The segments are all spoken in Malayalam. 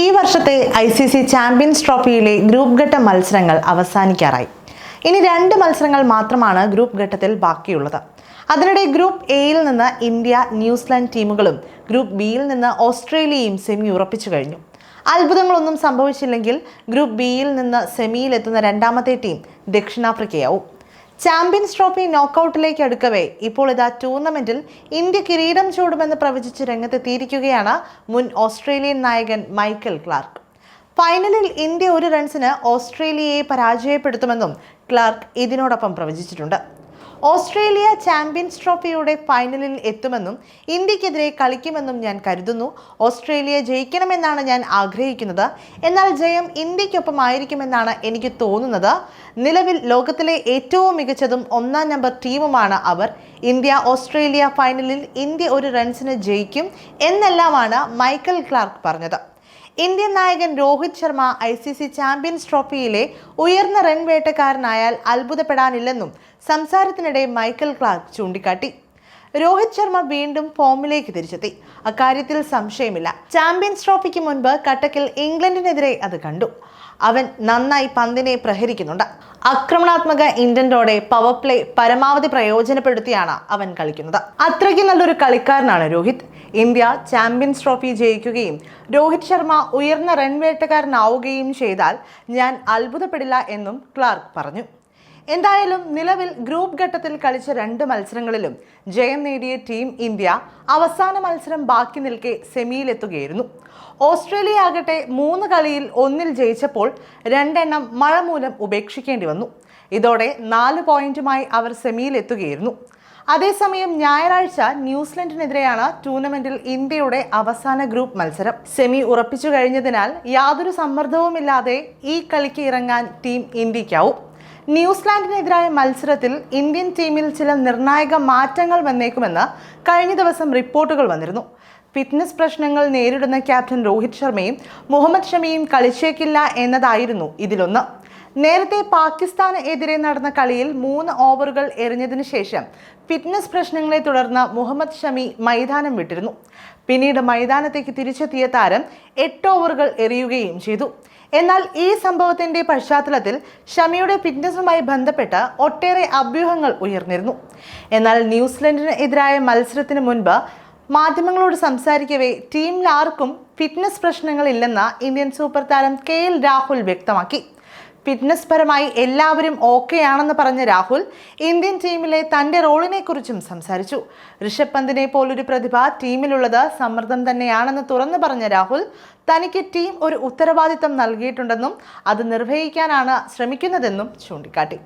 ഈ വർഷത്തെ ഐ സി സി ചാമ്പ്യൻസ് ട്രോഫിയിലെ ഗ്രൂപ്പ് ഘട്ട മത്സരങ്ങൾ അവസാനിക്കാറായി. ഇനി രണ്ട് മത്സരങ്ങൾ മാത്രമാണ് ഗ്രൂപ്പ് ഘട്ടത്തിൽ ബാക്കിയുള്ളത്. അതിനിടെ ഗ്രൂപ്പ് എയിൽ നിന്ന് ഇന്ത്യ ന്യൂസിലാൻഡ് ടീമുകളും ഗ്രൂപ്പ് ബിയിൽ നിന്ന് ഓസ്ട്രേലിയയും സെമി ഉറപ്പിച്ചു കഴിഞ്ഞു. അത്ഭുതങ്ങളൊന്നും സംഭവിച്ചില്ലെങ്കിൽ ഗ്രൂപ്പ് ബിയിൽ നിന്ന് സെമിയിലെത്തുന്ന രണ്ടാമത്തെ ടീം ദക്ഷിണാഫ്രിക്കയാവും. ചാമ്പ്യൻസ് ട്രോഫി നോക്കൌട്ടിലേക്ക് അടുക്കവേ. ഇപ്പോൾ ഇതാ ടൂർണമെന്റിൽ ഇന്ത്യ കിരീടം ചൂടുമെന്ന് പ്രവചിച്ച് രംഗത്തെത്തിയിരിക്കുകയാണ് മുൻ ഓസ്ട്രേലിയൻ നായകൻ മൈക്കൽ ക്ലാർക്ക്. ഫൈനലിൽ ഇന്ത്യ ഒരു റൺസിന് ഓസ്ട്രേലിയയെ പരാജയപ്പെടുത്തുമെന്നും ക്ലാർക്ക് ഇതിനോടൊപ്പം പ്രവചിച്ചിട്ടുണ്ട്. ഓസ്ട്രേലിയ ചാമ്പ്യൻസ് ട്രോഫിയുടെ ഫൈനലിൽ എത്തുമെന്നും ഇന്ത്യക്കെതിരെ കളിക്കുമെന്നും ഞാൻ കരുതുന്നു. ഓസ്ട്രേലിയ ജയിക്കണമെന്നാണ് ഞാൻ ആഗ്രഹിക്കുന്നത്. എന്നാൽ ജയം ഇന്ത്യക്കൊപ്പമായിരിക്കുമെന്നാണ് എനിക്ക് തോന്നുന്നത്. നിലവിൽ ലോകത്തിലെ ഏറ്റവും മികച്ചതും ഒന്നാം നമ്പർ ടീമുമാണ് അവർ. ഇന്ത്യ ഓസ്ട്രേലിയ ഫൈനലിൽ ഇന്ത്യ ഒരു റൺസിന് ജയിക്കും എന്നെല്ലാമാണ് മൈക്കൽ ക്ലാർക്ക് പറഞ്ഞത്. ഇന്ത്യൻ നായകൻ Rohit Sharma I C C champions ട്രോഫിയിലെ ഉയർന്ന റൺ വേട്ടക്കാരനായാൽ അത്ഭുതപ്പെടാനില്ലെന്നും സംസാരത്തിനിടെ മൈക്കൽ ക്ലാർക്ക് ചൂണ്ടിക്കാട്ടി. രോഹിത് ശർമ്മ വീണ്ടും ഫോമിലേക്ക് തിരിച്ചെത്തി. അക്കാര്യത്തിൽ സംശയമില്ല. ചാമ്പ്യൻസ് ട്രോഫിക്ക് മുൻപ് കട്ടക്കിൽ ഇംഗ്ലണ്ടിനെതിരെ അത് കണ്ടു. അവൻ നന്നായി പന്തിനെ പ്രഹരിക്കുന്നുണ്ട്. ആക്രമണാത്മക ഇന്റന്റോടെ പവർ പ്ലേ പരമാവധി പ്രയോജനപ്പെടുത്തിയാണ് അവൻ കളിക്കുന്നത്. അത്രയ്ക്ക് നല്ലൊരു കളിക്കാരനാണ് രോഹിത്. ഇന്ത്യ ചാമ്പ്യൻസ് ട്രോഫി ജയിക്കുകയും രോഹിത് ശർമ്മ ഉയർന്ന റൺ വേട്ടക്കാരനാവുകയും ചെയ്താൽ ഞാൻ അത്ഭുതപ്പെടില്ല എന്നും ക്ലാർക്ക് പറഞ്ഞു. എന്തായാലും നിലവിൽ ഗ്രൂപ്പ് ഘട്ടത്തിൽ കളിച്ച രണ്ട് മത്സരങ്ങളിലും ജയം നേടിയ ടീം ഇന്ത്യ അവസാന മത്സരം ബാക്കി നിൽക്കെ സെമിയിലെത്തുകയായിരുന്നു ഓസ്ട്രേലിയ ആകട്ടെ മൂന്ന് കളിയിൽ ഒന്നിൽ ജയിച്ചപ്പോൾ രണ്ടെണ്ണം മഴ മൂലം ഉപേക്ഷിക്കേണ്ടി വന്നു. ഇതോടെ നാല് പോയിന്റുമായി അവർ സെമിയിലെത്തുകയായിരുന്നു അതേസമയം ഞായറാഴ്ച ന്യൂസിലൻഡിനെതിരെയാണ് ടൂർണമെന്റിൽ ഇന്ത്യയുടെ അവസാന ഗ്രൂപ്പ് മത്സരം. സെമി ഉറപ്പിച്ചു കഴിഞ്ഞതിനാൽ യാതൊരു സമ്മർദ്ദവുമില്ലാതെ ഈ കളിക്ക് ഇറങ്ങാൻ ടീം ഇന്ത്യക്കാവും. ന്യൂസിലാൻഡിനെതിരായ മത്സരത്തിൽ ഇന്ത്യൻ ടീമിൽ ചില നിർണായക മാറ്റങ്ങൾ വന്നേക്കുമെന്ന് കഴിഞ്ഞ ദിവസം റിപ്പോർട്ടുകൾ വന്നിരുന്നു. ഫിറ്റ്നസ് പ്രശ്നങ്ങൾ നേരിടുന്ന ക്യാപ്റ്റൻ രോഹിത് ശർമ്മയും മുഹമ്മദ് ഷമിയും കളിച്ചേക്കില്ല എന്നതായിരുന്നു ഇതിലൊന്ന്. നേരത്തെ പാകിസ്ഥാന് എതിരെ നടന്ന കളിയിൽ മൂന്ന് ഓവറുകൾ എറിഞ്ഞതിനു ശേഷം ഫിറ്റ്നസ് പ്രശ്നങ്ങളെ തുടർന്ന് മുഹമ്മദ് ഷമി മൈതാനം വിട്ടിരുന്നു. പിന്നീട് മൈതാനത്തേക്ക് തിരിച്ചെത്തിയ താരം എട്ട് ഓവറുകൾ എറിയുകയും ചെയ്തു. എന്നാൽ ഈ സംഭവത്തിന്റെ പശ്ചാത്തലത്തിൽ ഷമിയുടെ ഫിറ്റ്നസുമായി ബന്ധപ്പെട്ട് ഒട്ടേറെ അഭ്യൂഹങ്ങൾ ഉയർന്നിരുന്നു. എന്നാൽ ന്യൂസിലൻഡിന് എതിരായ മത്സരത്തിന് മുൻപ് മാധ്യമങ്ങളോട് സംസാരിക്കവേ ടീമിൽ ആർക്കും ഫിറ്റ്നസ് പ്രശ്നങ്ങളില്ലെന്ന് ഇന്ത്യൻ സൂപ്പർ താരം കെ എൽ രാഹുൽ വ്യക്തമാക്കി. ഫിറ്റ്നസ് പരമായി എല്ലാവരും ഓക്കെയാണെന്ന് പറഞ്ഞ രാഹുൽ ഇന്ത്യൻ ടീമിലെ തന്റെ റോളിനെക്കുറിച്ചും സംസാരിച്ചു. ഋഷഭ് പന്തിനെ പോലൊരു പ്രതിഭ ടീമിലുള്ളത് സമ്മർദ്ദം തന്നെയാണെന്ന് തുറന്നു പറഞ്ഞ രാഹുൽ തനിക്ക് ടീം ഒരു ഉത്തരവാദിത്തം നൽകിയിട്ടുണ്ടെന്നും അത് നിർവഹിക്കാനാണ് ശ്രമിക്കുന്നതെന്നും ചൂണ്ടിക്കാട്ടി.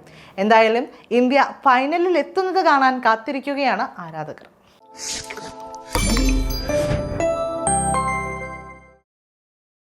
എന്തായാലും ഇന്ത്യ ഫൈനലിൽ എത്തുന്നത് കാണാൻ കാത്തിരിക്കുകയാണ് ആരാധകർ.